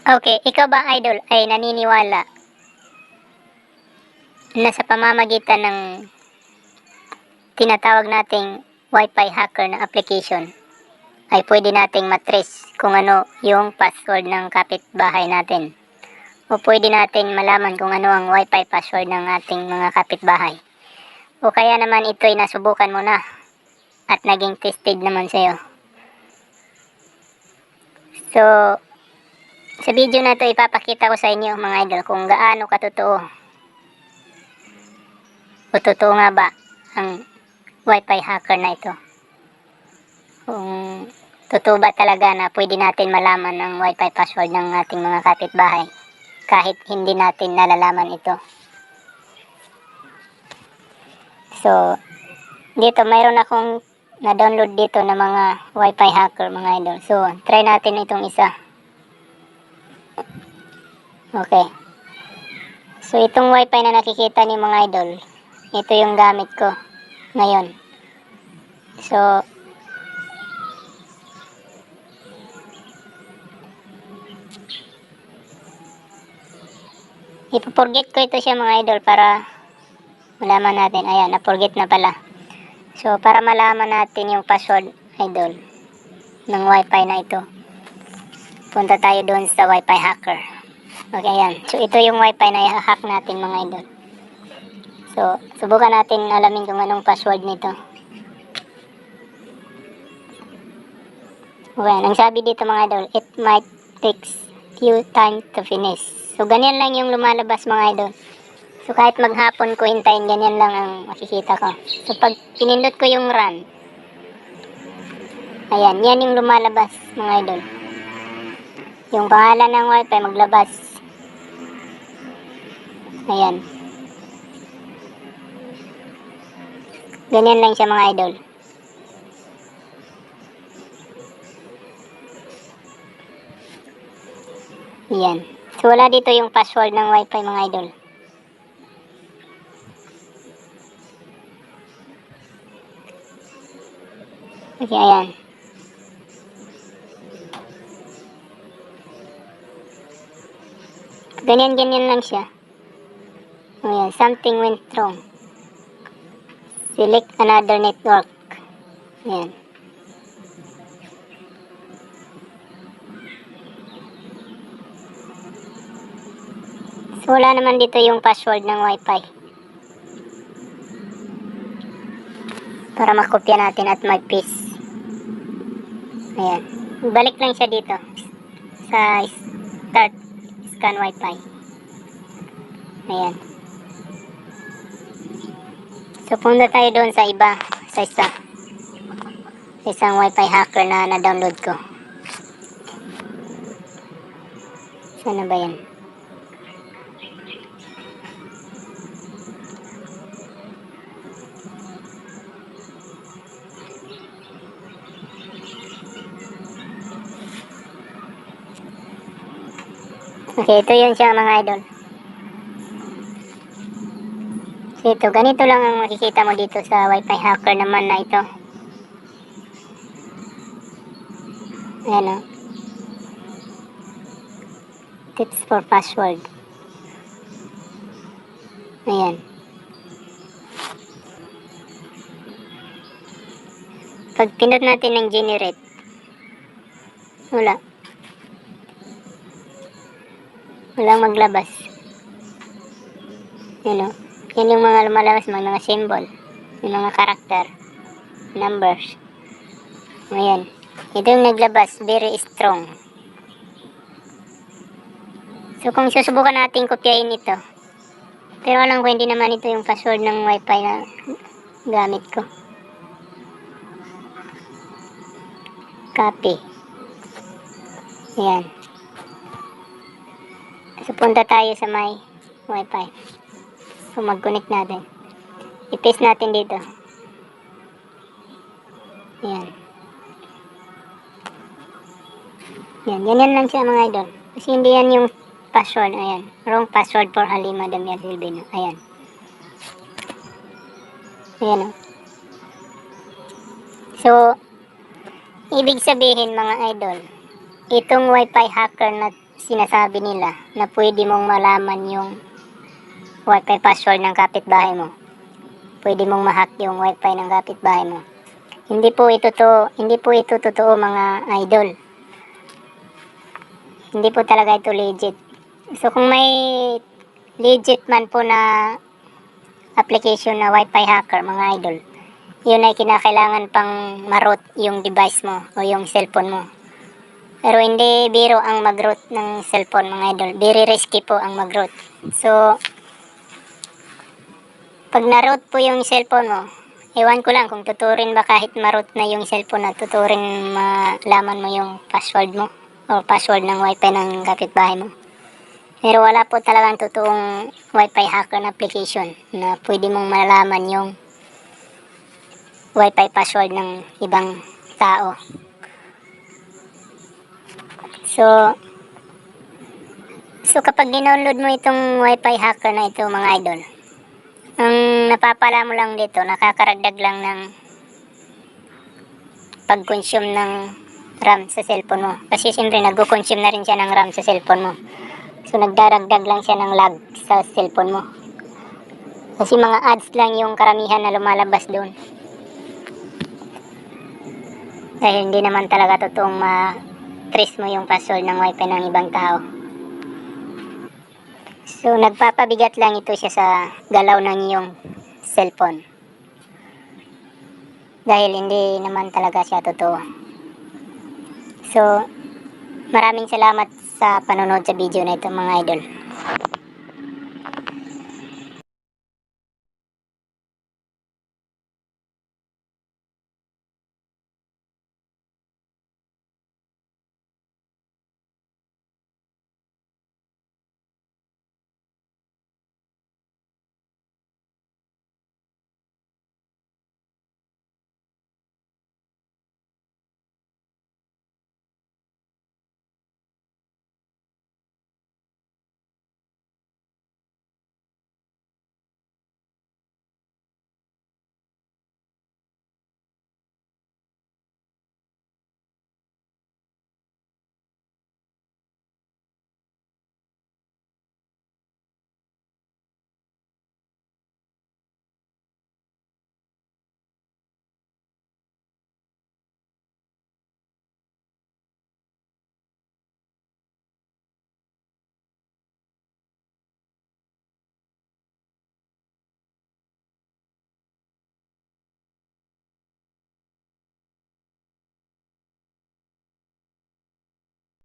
Okay, ikaw ba idol ay naniniwala na sa pamamagitan ng tinatawag nating Wi-Fi hacker na application ay pwede nating matrace kung ano yung password ng kapitbahay natin o pwede natin malaman kung ano ang Wi-Fi password ng ating mga kapitbahay o kaya naman ito ay nasubukan mo na at naging tested naman sa'yo. So, sa video na to ipapakita ko sa inyo mga idol kung gaano katotoo o totoo nga ba ang wifi hacker na ito. Kung totoo ba talaga na pwede natin malaman ang wifi password ng ating mga kapitbahay kahit hindi natin nalalaman ito. So, dito mayroon akong na-download dito na mga wifi hacker mga idol. So, try natin itong isa. Okay. So, itong wifi na nakikita ni mga idol, ito yung gamit ko ngayon. So, ipoforget ko ito siya mga idol para malaman natin. Ayan, na-forget na pala. So, para malaman natin yung password, idol, ng wifi na ito, punta tayo doon sa wifi hacker. Okay, yan. So, ito yung wifi na i-hack natin mga idol. So, subukan natin alamin kung anong password nito. Okay, ang sabi dito mga idol, it might takes few time to finish. So, ganyan lang yung lumalabas mga idol. So, kahit maghapon ko hintayin, ganyan lang ang makikita ko. So, pag pinindot ko yung run, ayan, yan yung lumalabas mga idol. Yung pangalan ng wifi maglabas. Ayan. Ganyan lang siya mga idol. Ayan. So wala dito yung password ng wifi mga idol. Okay, ayan. Ganyan-ganyan lang siya. Ayan, something went wrong. Select another network. Ayan. So, wala naman dito yung password ng wifi. Para makopya natin at may peace. Ayan. Balik lang siya dito. Sa start scan wifi. Ayan. So, punta tayo doon sa iba. Sa isa. Sa isang wifi hacker na na-download ko. Sana ba yan? Okay, ito yun siya mga idol. So, ito, ganito lang ang makikita mo dito sa wifi hacker naman na ito. Ayan o. Tips for password. Ayan. Pag pinot natin ng generate, wala. Walang maglabas. Yan o. Yan yung mga lumalabas, mga, mga symbol. Yung mga karakter. Numbers. Ayan. Ito yung naglabas. Very strong. So, kung susubukan natin kopyain ito. Pero alam ko hindi naman ito yung password ng wifi na gamit ko. Copy. Ayan. So, punta tayo sa may wifi. So, mag-connect natin. I-paste natin dito. Yan. Yan. Ganyan lang siya mga idol. Kasi hindi yan yung password. Ayan. Wrong password for Halima Damian Silvino. Ayan. Ayan o. So, ibig sabihin mga idol, itong wifi hacker na sinasabi nila na pwede mong malaman yung wifi password ng kapitbahay mo. Pwede mong mahack yung wifi ng kapitbahay mo. Hindi po ito to, hindi po ito totoo mga idol. Hindi po talaga ito legit. So kung may legit man po na application na wifi hacker mga idol, yun ay kinakailangan pang maroot yung device mo o yung cellphone mo. Pero hindi biro ang mag-root ng cellphone mga idol. Very risky po ang mag-root. So, pag na-root po yung cellphone mo, ewan ko lang kung tuturin ba kahit ma-root na yung cellphone na tuturin malaman mo yung password mo o password ng wifi ng kapitbahay mo. Pero wala po talagang totoong wifi hacker na application na pwede mong malalaman yung wifi password ng ibang tao. So, so kapag dinownload mo itong wifi hacker na ito mga idol, ang napapala mo lang dito, nakakaragdag lang ng pag-consume ng RAM sa cellphone mo. Kasi siyempre nag-consume na rin siya ng RAM sa cellphone mo. So nagdaragdag lang siya ng lag sa cellphone mo. Kasi mga ads lang yung karamihan na lumalabas doon. Dahil hindi naman talaga totoong ma-trace mo yung password ng wifi ng ibang tao. So, nagpapabigat lang ito siya sa galaw ng iyong cellphone. Dahil hindi naman talaga siya totoo. So, maraming salamat sa panonood sa video na ito mga idol.